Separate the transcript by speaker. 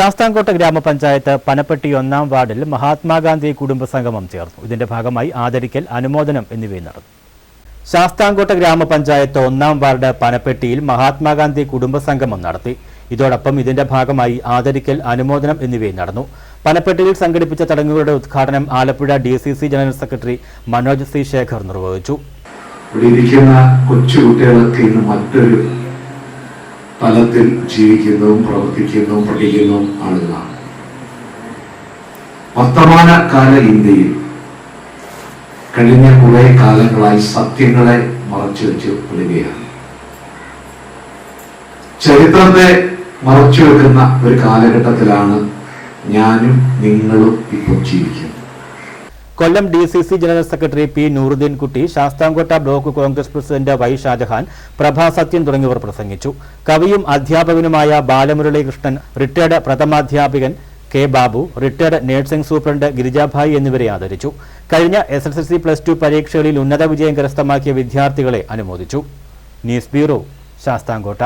Speaker 1: ശാസ്താംകോട്ട ഗ്രാമപഞ്ചായത്ത് പനപ്പെട്ടി ഒന്നാം വാർഡിൽ മഹാത്മാഗാന്ധി കുടുംബസംഗമം ചേർന്നു. ഇതിന്റെ ഭാഗമായി ആദരിക്കൽ അനുമോദനം എന്നിവയും നടന്നു. ശാസ്താംകോട്ട ഗ്രാമപഞ്ചായത്ത് ഒന്നാം വാർഡ് പനപ്പെട്ടിയിൽ മഹാത്മാഗാന്ധി കുടുംബസംഗമം നടത്തി. ഇതോടൊപ്പം ഇതിന്റെ ഭാഗമായി ആദരിക്കൽ അനുമോദനം എന്നിവയും നടന്നു. പനപ്പെട്ടിയിൽ സംഘടിപ്പിച്ച ചടങ്ങുകളുടെ ഉദ്ഘാടനം Alappuzha D general secretary Manoj C. Shekhar നിർവഹിച്ചു.
Speaker 2: ഇരിക്കുന്ന കൊച്ചുകുട്ടികളൊക്കെ ഇന്ന് മറ്റൊരു തലത്തിൽ ജീവിക്കുന്നതും പ്രവർത്തിക്കുന്നതും പഠിക്കുന്നതും ആളുകളാണ്. വർത്തമാനകാല ഇന്ത്യയിൽ കഴിഞ്ഞ കുറെ കാലങ്ങളായി സത്യങ്ങളെ മറച്ചു വെച്ച് വിടുകയാണ് ചരിത്രത്തെ മറച്ചു വെക്കുന്ന ഒരു കാലഘട്ടത്തിലാണ് ഞാനും നിങ്ങളും ഇപ്പോൾ ജീവിക്കുന്നത്.
Speaker 1: Kollam D C C general secretary P Nooruddin Kutty Sasthamkotta block Congress president Y Shajahan Prabha Sathyan തുടങ്ങിയവർ പ്രസംഗിച്ചു. കവിയും അധ്യാപകനുമായ Balamuralikrishnan retired പ്രഥമാധ്യാപകൻ K Babu retired nursing superintendent Girijabhai എന്നിവരെ ആദരിച്ചു. കഴിഞ്ഞ S S L C plus two പരീക്ഷകളിൽ ഉന്നത വിജയം കരസ്ഥമാക്കിയ വിദ്യാർത്ഥികളെ അനുമോദിച്ചു. News bureau Sasthamkotta.